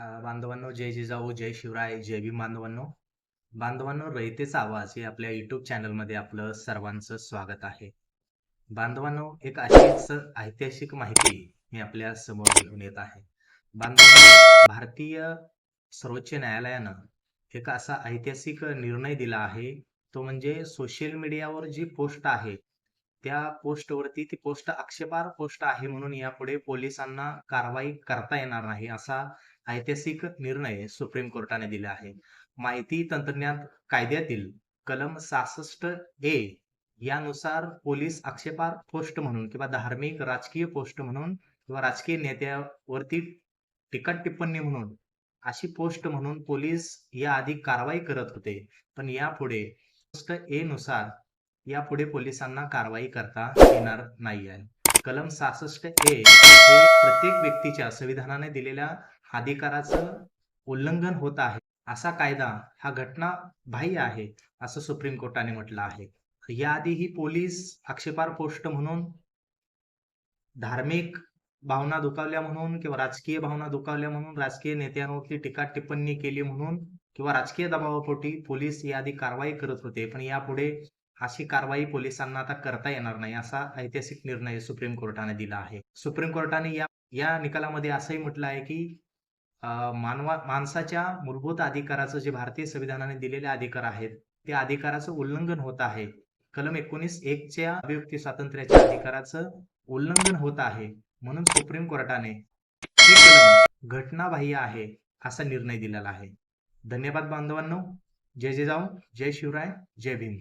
बांधवांनो जय जिजाऊ जय शिवराय जय भीम बांधवांनो. बांधवांनो रयतेचा आवाज हे आपल्या युट्यूब चॅनलमध्ये आपलं सर्वांचं स्वागत आहे. बांधवांनो एक अशीच ऐतिहासिक माहिती मी आपल्यासमोर घेऊन येत आहे. बांधवांनो भारतीय सर्वोच्च न्यायालयानं एक असा ऐतिहासिक निर्णय दिला आहे. तो म्हणजे सोशल मीडियावर जी पोस्ट आहे त्या पोस्टवरती ती पोस्ट आक्षेपार पोस्ट आहे म्हणून यापुढे पोलिसांना कारवाई करता येणार नाही असा ऐतिहासिक निर्णय सुप्रीम कोर्टाने दिला आहे. माहिती तंत्रज्ञान कायद्यातील कलम सहासष्ट ए यानुसार पोलीस आक्षेपार पोस्ट म्हणून किंवा धार्मिक राजकीय पोस्ट म्हणून किंवा राजकीय नेत्यावरती टीका टिप्पणी म्हणून अशी पोस्ट म्हणून पोलीस या आधी कारवाई करत होते. पण यापुढे पोस्ट ए नुसार यापुढे पोलिसांना कारवाई करता येणार नाही आहे कलम सहासष्ट ए हे प्रत्येक व्यक्तीच्या संविधानाने दिलेल्या अधिकाराचं उल्लंघन होत आहे. असा कायदा हा घटना बाह्य आहे असं सुप्रीम कोर्टाने म्हटलं आहे. याआधीही पोलीस आक्षेपार पोस्ट म्हणून धार्मिक भावना दुखावल्या म्हणून किंवा राजकीय भावना दुखावल्या म्हणून राजकीय नेत्यांवरती टीका टिप्पणी केली म्हणून किंवा राजकीय दबावापोटी पोलीस याआधी कारवाई करत होते. पण यापुढे अशी कारवाई पोलिसांना आता करता येणार नाही असा ऐतिहासिक निर्णय सुप्रीम कोर्टाने दिला आहे. सुप्रीम कोर्टाने या या निकालामध्ये असंही म्हटलं आहे की मानवा माणसाच्या मूलभूत अधिकाराचं जे भारतीय संविधानाने दिलेले अधिकार आहेत त्या अधिकाराचं उल्लंघन होत आहे. कलम एकोणीस एकच्या अभिव्यक्ती स्वातंत्र्याच्या अधिकाराचं उल्लंघन होत आहे. म्हणून सुप्रीम कोर्टाने हे कलम घटनाबाह्य आहे असा निर्णय दिलेला आहे. धन्यवाद बांधवांनो. जय जिजाऊ जय शिवराय जय भीम.